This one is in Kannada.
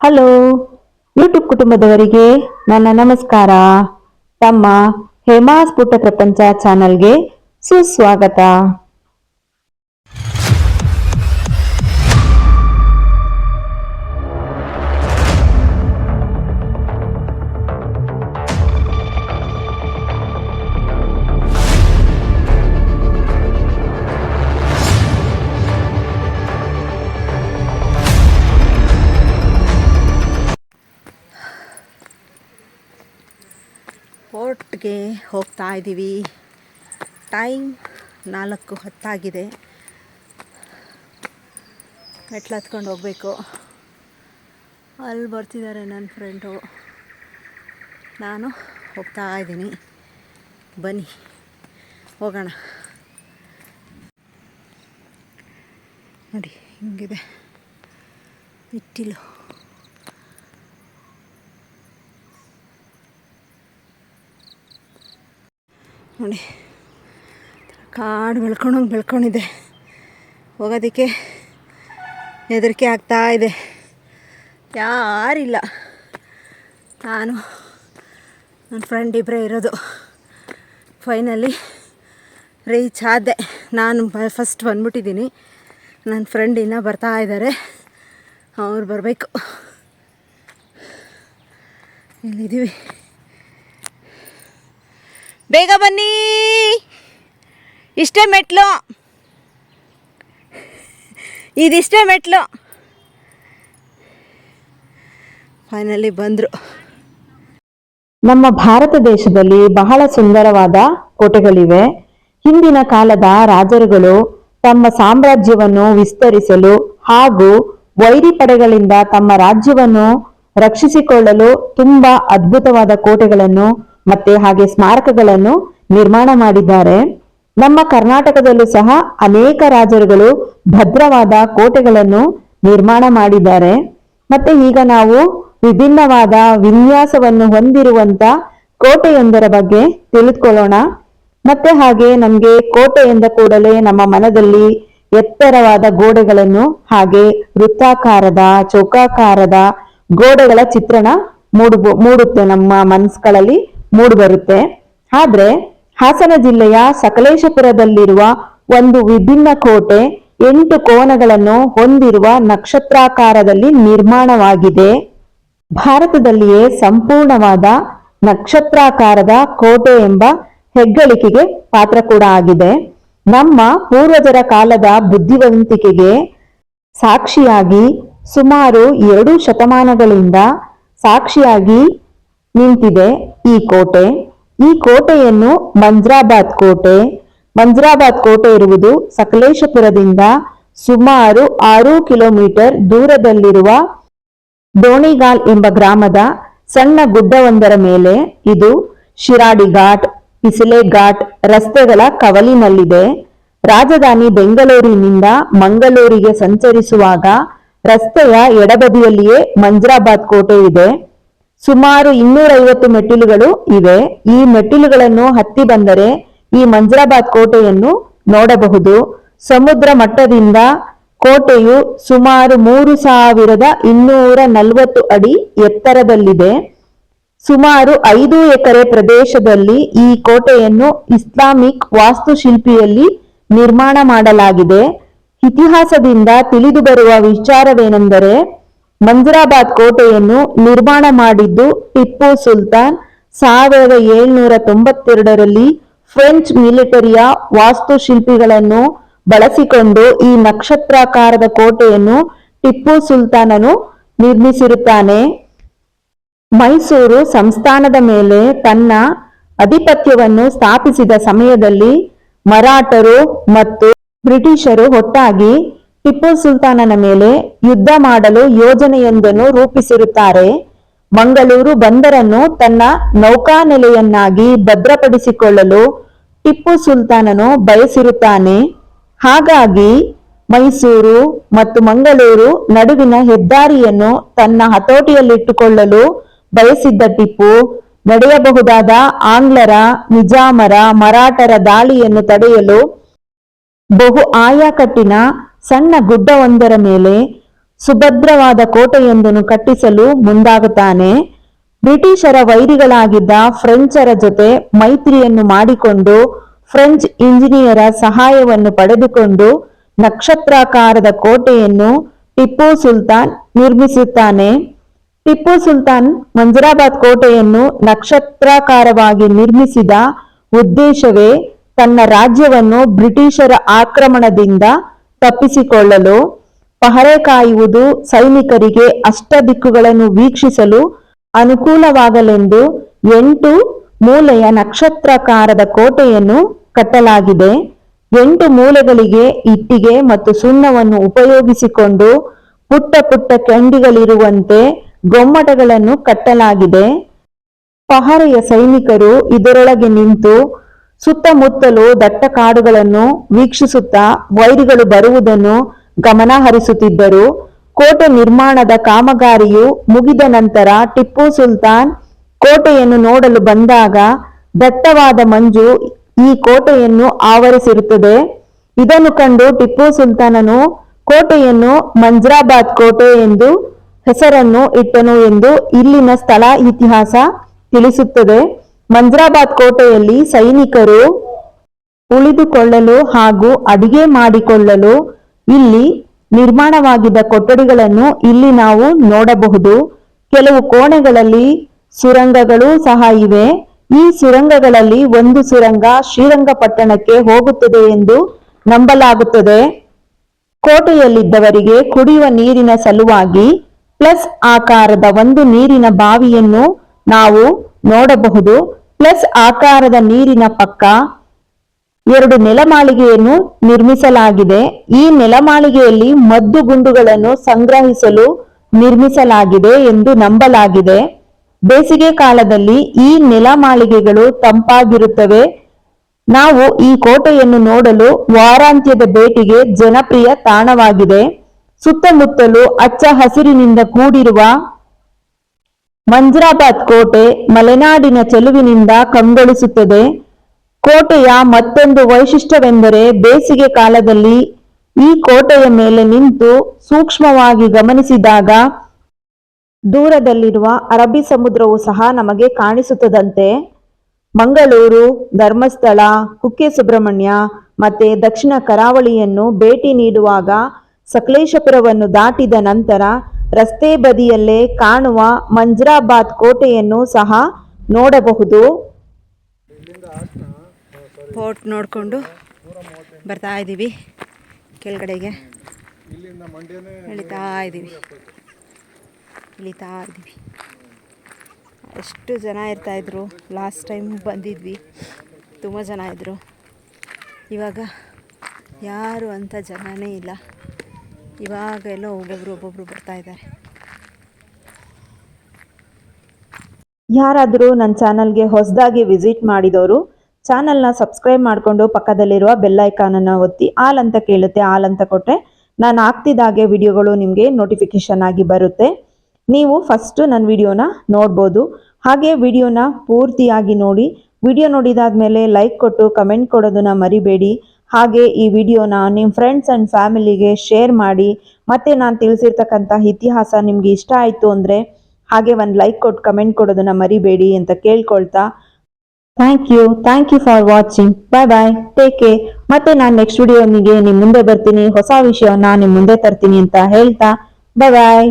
ಹಲೋ ಯೂಟ್ಯೂಬ್ ಕುಟುಂಬದವರಿಗೆ ನನ್ನ ನಮಸ್ಕಾರ. ತಮ್ಮ ಹೇಮಾ ಸ್ಫುಟ ಪ್ರಪಂಚ ಚಾನಲ್ಗೆ ಸುಸ್ವಾಗತ. ಫೋರ್ಟ್ಗೆ ಹೋಗ್ತಾ ಇದ್ದೀವಿ. ಟೈಮ್ ನಾಲ್ಕು ಹತ್ತಾಗಿದೆ. ಮೆಟ್ಲು ಹತ್ಕೊಂಡು ಹೋಗಬೇಕು. ಅಲ್ಲಿ ಬರ್ತಿದ್ದಾರೆ ನನ್ನ ಫ್ರೆಂಡು. ನಾನು ಹೋಗ್ತಾ ಇದ್ದೀನಿ. ಬನ್ನಿ, ಹೋಗೋಣ. ನೋಡಿ, ಹಿಂಗಿದೆ. ಮೆಟ್ಟಿಲು ನೋಡಿ ಕಾಡು ಬೆಳ್ಕೊಂಡು ಬೆಳ್ಕೊಂಡಿದೆ. ಹೋಗೋದಕ್ಕೆ ಹೆದರಿಕೆ ಆಗ್ತಾ ಇದೆ. ಯಾರಿಲ್ಲ. ನಾನು, ನನ್ನ ಫ್ರೆಂಡ್ ಇಬ್ಬರೇ ಇರೋದು. ಫೈನಲಿ ರೀಚ್ ಆದೆ. ನಾನು ಬ ಫಸ್ಟ್ ಬಂದ್ಬಿಟ್ಟಿದ್ದೀನಿ. ನನ್ನ ಫ್ರೆಂಡ್ ಇನ್ನೂ ಬರ್ತಾ ಇದ್ದಾರೆ. ಅವ್ರು ಬರಬೇಕು. ಇಲ್ಲಿದ್ದೀವಿ. ಬೇಗ ಬನ್ನಿ. ಇಷ್ಟೇ ಮೆಟ್ಲು. ಇದಿಷ್ಟೇ ಮೆಟ್ಲು. ಫೈನಲಿ ಬಂದರು. ನಮ್ಮ ಭಾರತ ದೇಶದಲ್ಲಿ ಬಹಳ ಸುಂದರವಾದ ಕೋಟೆಗಳಿವೆ. ಹಿಂದಿನ ಕಾಲದ ರಾಜರುಗಳು ತಮ್ಮ ಸಾಮ್ರಾಜ್ಯವನ್ನು ವಿಸ್ತರಿಸಲು ಹಾಗೂ ವೈರಿ ಪಡೆಗಳಿಂದ ತಮ್ಮ ರಾಜ್ಯವನ್ನು ರಕ್ಷಿಸಿಕೊಳ್ಳಲು ತುಂಬಾ ಅದ್ಭುತವಾದ ಕೋಟೆಗಳನ್ನು ಮತ್ತೆ ಹಾಗೆ ಸ್ಮಾರಕಗಳನ್ನು ನಿರ್ಮಾಣ ಮಾಡಿದ್ದಾರೆ. ನಮ್ಮ ಕರ್ನಾಟಕದಲ್ಲೂ ಸಹ ಅನೇಕ ರಾಜರುಗಳು ಭದ್ರವಾದ ಕೋಟೆಗಳನ್ನು ನಿರ್ಮಾಣ ಮಾಡಿದ್ದಾರೆ. ಮತ್ತೆ ಈಗ ನಾವು ವಿಭಿನ್ನವಾದ ವಿನ್ಯಾಸವನ್ನು ಹೊಂದಿರುವಂತ ಕೋಟೆಯೊಂದರ ಬಗ್ಗೆ ತಿಳಿದುಕೊಳ್ಳೋಣ. ಮತ್ತೆ ಹಾಗೆ ನಮ್ಗೆ ಕೋಟೆ ಎಂದ ಕೂಡಲೇ ನಮ್ಮ ಮನದಲ್ಲಿ ಎತ್ತರವಾದ ಗೋಡೆಗಳನ್ನು ಹಾಗೆ ವೃತ್ತಾಕಾರದ, ಚೌಕಾಕಾರದ ಗೋಡೆಗಳ ಚಿತ್ರಣ ಮೂಡು ಮೂಡುತ್ತೆ ನಮ್ಮ ಮನಸ್ಸುಗಳಲ್ಲಿ ಮೂಡು ಬರುತ್ತೆ ಆದ್ರೆ ಹಾಸನ ಜಿಲ್ಲೆಯ ಸಕಲೇಶಪುರದಲ್ಲಿರುವ ಒಂದು ವಿಭಿನ್ನ ಕೋಟೆ ಎಂಟು ಕೋನಗಳನ್ನು ಹೊಂದಿರುವ ನಕ್ಷತ್ರಾಕಾರದಲ್ಲಿ ನಿರ್ಮಾಣವಾಗಿದೆ. ಭಾರತದಲ್ಲಿಯೇ ಸಂಪೂರ್ಣವಾದ ನಕ್ಷತ್ರಾಕಾರದ ಕೋಟೆ ಎಂಬ ಹೆಗ್ಗಳಿಕೆಗೆ ಪಾತ್ರ ಕೂಡ ಆಗಿದೆ. ನಮ್ಮ ಪೂರ್ವಜರ ಕಾಲದ ಬುದ್ಧಿವಂತಿಕೆಗೆ ಸಾಕ್ಷಿಯಾಗಿ ಸುಮಾರು ಎರಡು ಶತಮಾನಗಳಿಂದ ಸಾಕ್ಷಿಯಾಗಿ ನಿಂತಿದೆ ಈ ಕೋಟೆ. ಈ ಕೋಟೆಯನ್ನು ಮಂಜ್ರಾಬಾದ್ ಕೋಟೆ. ಮಂಜ್ರಾಬಾದ್ ಕೋಟೆ ಇರುವುದು ಸಕಲೇಶಪುರದಿಂದ ಸುಮಾರು ಆರು ಕಿಲೋಮೀಟರ್ ದೂರದಲ್ಲಿರುವ ದೋಣಿಗಾಲ್ ಎಂಬ ಗ್ರಾಮದ ಸಣ್ಣ ಗುಡ್ಡವೊಂದರ ಮೇಲೆ ಇದು ಶಿರಾಡಿ ಘಾಟ್, ಪಿಸಿಲೆ ಘಾಟ್ ರಸ್ತೆಗಳ ಕವಲಿನಲ್ಲಿದೆ. ರಾಜಧಾನಿ ಬೆಂಗಳೂರಿನಿಂದ ಮಂಗಳೂರಿಗೆ ಸಂಚರಿಸುವಾಗ ರಸ್ತೆಯ ಎಡಬದಿಯಲ್ಲಿಯೇ ಮಂಜ್ರಾಬಾದ್ ಕೋಟೆ ಇದೆ. ಸುಮಾರು ಇನ್ನೂರೈವತ್ತು ಮೆಟ್ಟಿಲುಗಳು ಇವೆ. ಈ ಮೆಟ್ಟಿಲುಗಳನ್ನು ಹತ್ತಿ ಬಂದರೆ ಈ ಮಂಜರಾಬಾದ್ ಕೋಟೆಯನ್ನು ನೋಡಬಹುದು. ಸಮುದ್ರ ಮಟ್ಟದಿಂದ ಕೋಟೆಯು ಸುಮಾರು ಮೂರು ಸಾವಿರದ ಇನ್ನೂರ ನಲವತ್ತು ಅಡಿ ಎತ್ತರದಲ್ಲಿದೆ. ಸುಮಾರು ಐದು ಎಕರೆ ಪ್ರದೇಶದಲ್ಲಿ ಈ ಕೋಟೆಯನ್ನು ಇಸ್ಲಾಮಿಕ್ ವಾಸ್ತುಶಿಲ್ಪಿಯಲ್ಲಿ ನಿರ್ಮಾಣ ಮಾಡಲಾಗಿದೆ. ಇತಿಹಾಸದಿಂದ ತಿಳಿದು ಬರುವ ವಿಚಾರವೇನೆಂದರೆ ಮಂಜರಾಬಾದ್ ಕೋಟೆಯನ್ನು ನಿರ್ಮಾಣ ಮಾಡಿದ್ದು ಟಿಪ್ಪು ಸುಲ್ತಾನ್ ಸಾವಿರದ ಏಳ್ನೂರ ತೊಂಬತ್ತೆರಡರಲ್ಲಿ ಫ್ರೆಂಚ್ ಮಿಲಿಟರಿಯ ವಾಸ್ತುಶಿಲ್ಪಿಗಳನ್ನು ಬಳಸಿಕೊಂಡು ಈ ನಕ್ಷತ್ರಾಕಾರದ ಕೋಟೆಯನ್ನು ಟಿಪ್ಪು ಸುಲ್ತಾನನು ನಿರ್ಮಿಸಿರುತ್ತಾನೆ. ಮೈಸೂರು ಸಂಸ್ಥಾನದ ಮೇಲೆ ತನ್ನ ಅಧಿಪತ್ಯವನ್ನು ಸ್ಥಾಪಿಸಿದ ಸಮಯದಲ್ಲಿ ಮರಾಠರು ಮತ್ತು ಬ್ರಿಟಿಷರು ಒಟ್ಟಾಗಿ ಟಿಪ್ಪು ಸುಲ್ತಾನನ ಮೇಲೆ ಯುದ್ಧ ಮಾಡಲು ಯೋಜನೆಯೊಂದನ್ನು ರೂಪಿಸಿರುತ್ತಾರೆ. ಮಂಗಳೂರು ಬಂದರನ್ನು ತನ್ನ ನೌಕಾನೆಲೆಯನ್ನಾಗಿ ಭದ್ರಪಡಿಸಿಕೊಳ್ಳಲು ಟಿಪ್ಪು ಸುಲ್ತಾನನು ಬಯಸಿರುತ್ತಾನೆ. ಹಾಗಾಗಿ ಮೈಸೂರು ಮತ್ತು ಮಂಗಳೂರು ನಡುವಿನ ಹೆದ್ದಾರಿಯನ್ನು ತನ್ನ ಹತೋಟಿಯಲ್ಲಿಟ್ಟುಕೊಳ್ಳಲು ಬಯಸಿದ್ದ ಟಿಪ್ಪು ನಡೆಯಬಹುದಾದ ಆಂಗ್ಲರ ನಿಜಾಮರ ಮರಾಠರ ದಾಳಿಯನ್ನು ತಡೆಯಲು ಬಹು ಆಯಾಕಟ್ಟಿನ ಸಣ್ಣ ಗುಡ್ಡವೊಂದರ ಮೇಲೆ ಸುಭದ್ರವಾದ ಕೋಟೆಯೊಂದನ್ನು ಕಟ್ಟಿಸಲು ಮುಂದಾಗುತ್ತಾನೆ. ಬ್ರಿಟಿಷರ ವೈರಿಗಳಾಗಿದ್ದ ಫ್ರೆಂಚರ ಜೊತೆ ಮೈತ್ರಿಯನ್ನು ಮಾಡಿಕೊಂಡು ಫ್ರೆಂಚ್ ಇಂಜಿನಿಯರ ಸಹಾಯವನ್ನು ಪಡೆದುಕೊಂಡು ನಕ್ಷತ್ರಾಕಾರದ ಕೋಟೆಯನ್ನು ಟಿಪ್ಪು ಸುಲ್ತಾನ್ ನಿರ್ಮಿಸುತ್ತಾನೆ. ಟಿಪ್ಪು ಸುಲ್ತಾನ್ ಮಂಜರಾಬಾದ್ ಕೋಟೆಯನ್ನು ನಕ್ಷತ್ರಾಕಾರವಾಗಿ ನಿರ್ಮಿಸಿದ ಉದ್ದೇಶವೇ ತನ್ನ ರಾಜ್ಯವನ್ನು ಬ್ರಿಟಿಷರ ಆಕ್ರಮಣದಿಂದ ತಪ್ಪಿಸಿಕೊಳ್ಳಲು ಪಹರೆ ಕಾಯುವುದು ಸೈನಿಕರಿಗೆ ಅಷ್ಟ ದಿಕ್ಕುಗಳನ್ನು ವೀಕ್ಷಿಸಲು ಅನುಕೂಲವಾಗಲೆಂದು ಎಂಟು ಮೂಲೆಯ ನಕ್ಷತ್ರಾಕಾರದ ಕೋಟೆಯನ್ನು ಕಟ್ಟಲಾಗಿದೆ. ಎಂಟು ಮೂಲೆಗಳಿಗೆ ಇಟ್ಟಿಗೆ ಮತ್ತು ಸುಣ್ಣವನ್ನು ಉಪಯೋಗಿಸಿಕೊಂಡು ಪುಟ್ಟ ಪುಟ್ಟ ಕೆಂಡಿಗಳಿರುವಂತೆ ಗೊಮ್ಮಟಗಳನ್ನು ಕಟ್ಟಲಾಗಿದೆ. ಪಹರೆಯ ಸೈನಿಕರು ಇದರೊಳಗೆ ನಿಂತು ಸುತ್ತಮುತ್ತಲು ದಟ್ಟ ಕಾಡುಗಳನ್ನು ವೀಕ್ಷಿಸುತ್ತಾ ವೈರಿಗಳು ಬರುವುದನ್ನು ಗಮನ ಹರಿಸುತ್ತಿದ್ದರು ಕೋಟೆ ನಿರ್ಮಾಣದ ಕಾಮಗಾರಿಯು ಮುಗಿದ ನಂತರ ಟಿಪ್ಪು ಸುಲ್ತಾನ್ ಕೋಟೆಯನ್ನು ನೋಡಲು ಬಂದಾಗ ದಟ್ಟವಾದ ಮಂಜು ಈ ಕೋಟೆಯನ್ನು ಆವರಿಸಿರುತ್ತದೆ. ಇದನ್ನು ಕಂಡು ಟಿಪ್ಪು ಸುಲ್ತಾನನು ಕೋಟೆಯನ್ನು ಮಂಜ್ರಾಬಾದ್ ಕೋಟೆ ಎಂದು ಹೆಸರನ್ನು ಇಟ್ಟನು ಎಂದು ಇಲ್ಲಿನ ಸ್ಥಳ ಇತಿಹಾಸ ತಿಳಿಸುತ್ತದೆ. ಮಂಜ್ರಾಬಾದ್ ಕೋಟೆಯಲ್ಲಿ ಸೈನಿಕರು ಉಳಿದುಕೊಳ್ಳಲು ಹಾಗೂ ಅಡಿಗೆ ಮಾಡಿಕೊಳ್ಳಲು ಇಲ್ಲಿ ನಿರ್ಮಾಣವಾಗಿದ್ದ ಕೊಠಡಿಗಳನ್ನು ಇಲ್ಲಿ ನಾವು ನೋಡಬಹುದು. ಕೆಲವು ಕೋಣೆಗಳಲ್ಲಿ ಸುರಂಗಗಳು ಸಹ ಇವೆ. ಈ ಸುರಂಗಗಳಲ್ಲಿ ಒಂದು ಸುರಂಗ ಶ್ರೀರಂಗಪಟ್ಟಣಕ್ಕೆ ಹೋಗುತ್ತದೆ ಎಂದು ನಂಬಲಾಗುತ್ತದೆ. ಕೋಟೆಯಲ್ಲಿದ್ದವರಿಗೆ ಕುಡಿಯುವ ನೀರಿನ ಸಲುವಾಗಿ ಪ್ಲಸ್ ಆಕಾರದ ಒಂದು ನೀರಿನ ಬಾವಿಯನ್ನು ನಾವು ನೋಡಬಹುದು. ಪ್ಲಸ್ ಆಕಾರದ ನೀರಿನ ಪಕ್ಕ ಎರಡು ನೆಲಮಾಳಿಗೆಯನ್ನು ನಿರ್ಮಿಸಲಾಗಿದೆ. ಈ ನೆಲಮಾಳಿಗೆಯಲ್ಲಿ ಮದ್ದು ಗುಂಡುಗಳನ್ನು ಸಂಗ್ರಹಿಸಲು ನಿರ್ಮಿಸಲಾಗಿದೆ ಎಂದು ನಂಬಲಾಗಿದೆ. ಬೇಸಿಗೆ ಕಾಲದಲ್ಲಿ ಈ ನೆಲಮಾಳಿಗೆಗಳು ತಂಪಾಗಿರುತ್ತವೆ. ನಾವು ಈ ಕೋಟೆಯನ್ನು ನೋಡಲು ವಾರಾಂತ್ಯದ ಭೇಟಿಗೆ ಜನಪ್ರಿಯ ತಾಣವಾಗಿದೆ. ಸುತ್ತಮುತ್ತಲು ಅಚ್ಚ ಹಸಿರಿನಿಂದ ಕೂಡಿರುವ ಮಂಜ್ರಾಬಾದ್ ಕೋಟೆ ಮಲೆನಾಡಿನ ಚೆಲುವಿನಿಂದ ಕಂಗೊಳಿಸುತ್ತದೆ. ಕೋಟೆಯ ಮತ್ತೊಂದು ವೈಶಿಷ್ಟ್ಯವೆಂದರೆ ಬೇಸಿಗೆ ಕಾಲದಲ್ಲಿ ಈ ಕೋಟೆಯ ಮೇಲೆ ನಿಂತು ಸೂಕ್ಷ್ಮವಾಗಿ ಗಮನಿಸಿದಾಗ ದೂರದಲ್ಲಿರುವ ಅರಬ್ಬಿ ಸಮುದ್ರವು ಸಹ ನಮಗೆ ಕಾಣಿಸುತ್ತದಂತೆ. ಮಂಗಳೂರು, ಧರ್ಮಸ್ಥಳ, ಕುಕ್ಕೆ ಸುಬ್ರಹ್ಮಣ್ಯ ಮತ್ತೆ ದಕ್ಷಿಣ ಕರಾವಳಿಯನ್ನು ಭೇಟಿ ನೀಡುವಾಗ ಸಕಲೇಶಪುರವನ್ನು ದಾಟಿದ ನಂತರ ರಸ್ತೆ ಬದಿಯಲ್ಲೇ ಕಾಣುವ ಮಂಜ್ರಾಬಾದ್ ಕೋಟೆಯನ್ನು ಸಹ ನೋಡಬಹುದು. ಫೋರ್ಟ್ ನೋಡಿಕೊಂಡು ಬರ್ತಾ ಇದ್ದೀವಿ. ಕೆಳಗಡೆಗೆ ಇಳಿತಾ ಇದ್ದೀವಿ. ಇಳಿತಾ ಇದ್ದೀವಿ. ಎಷ್ಟು ಜನ ಇರ್ತಾಯಿದ್ರು ಲಾಸ್ಟ್ ಟೈಮ್ ಬಂದಿದ್ವಿ. ತುಂಬ ಜನ ಇದ್ದರು ಇವಾಗ ಯಾರು ಅಂತ ಜನನೇ ಇಲ್ಲ. ಇವಾಗ ಎಲ್ಲ ಒಬ್ಬೊಬ್ರು ಒಬ್ಬೊಬ್ರು ಬರ್ತಾ ಇದ್ದಾರೆ. ಯಾರಾದರೂ ನನ್ನ ಚಾನಲ್ಗೆ ಹೊಸದಾಗಿ ವಿಸಿಟ್ ಮಾಡಿದವರು, ಚಾನಲ್ನ ಸಬ್ಸ್ಕ್ರೈಬ್ ಮಾಡಿಕೊಂಡು ಪಕ್ಕದಲ್ಲಿರುವ ಬೆಲ್ಲೈಕಾನನ್ನು ಒತ್ತಿ ಆಲ್ ಅಂತ ಕೇಳುತ್ತೆ, ಆಲ್ ಅಂತ ಕೊಟ್ಟರೆ ನಾನು ಹಾಕ್ತಿದ್ದಾಗೆ ವಿಡಿಯೋಗಳು ನಿಮಗೆ ನೋಟಿಫಿಕೇಶನ್ ಆಗಿ ಬರುತ್ತೆ. ನೀವು ಫಸ್ಟು ನನ್ನ ವಿಡಿಯೋನ ನೋಡ್ಬೋದು. ಹಾಗೆ ವಿಡಿಯೋನ ಪೂರ್ತಿಯಾಗಿ ನೋಡಿ, ವಿಡಿಯೋ ನೋಡಿದಾದ ಮೇಲೆ ಲೈಕ್ ಕೊಟ್ಟು ಕಮೆಂಟ್ ಕೊಡೋದನ್ನ ಮರಿಬೇಡಿ. ಹಾಗೆ ಈ ವಿಡಿಯೋನ ನಿಮ್ಮ ಫ್ರೆಂಡ್ಸ್ ಆ್ಯಂಡ್ ಫ್ಯಾಮಿಲಿಗೆ ಶೇರ್ ಮಾಡಿ, ಮತ್ತು ನಾನು ತಿಳಿಸಿರ್ತಕ್ಕಂಥ ಇತಿಹಾಸ ನಿಮಗೆ ಇಷ್ಟ ಆಯಿತು ಅಂದರೆ ಹಾಗೆ ಒಂದು ಲೈಕ್ ಕೊಟ್ಟು ಕಮೆಂಟ್ ಕೊಡೋದನ್ನು ಮರಿಬೇಡಿ ಅಂತ ಕೇಳ್ಕೊಳ್ತಾ. Thank you thank you for watching bye bye take care ಮತ್ತೆ ನಾನು ನೆಕ್ಸ್ಟ್ ವಿಡಿಯೋನಿಗೆ ನಿಮ್ಮ ಮುಂದೆ ಬರ್ತೀನಿ. ಹೊಸ ವಿಷಯವನ್ನು ನಿಮ್ಮ ಮುಂದೆ ತರ್ತೀನಿ ಅಂತ ಹೇಳ್ತಾ. ಬಾಯ್ ಬಾಯ್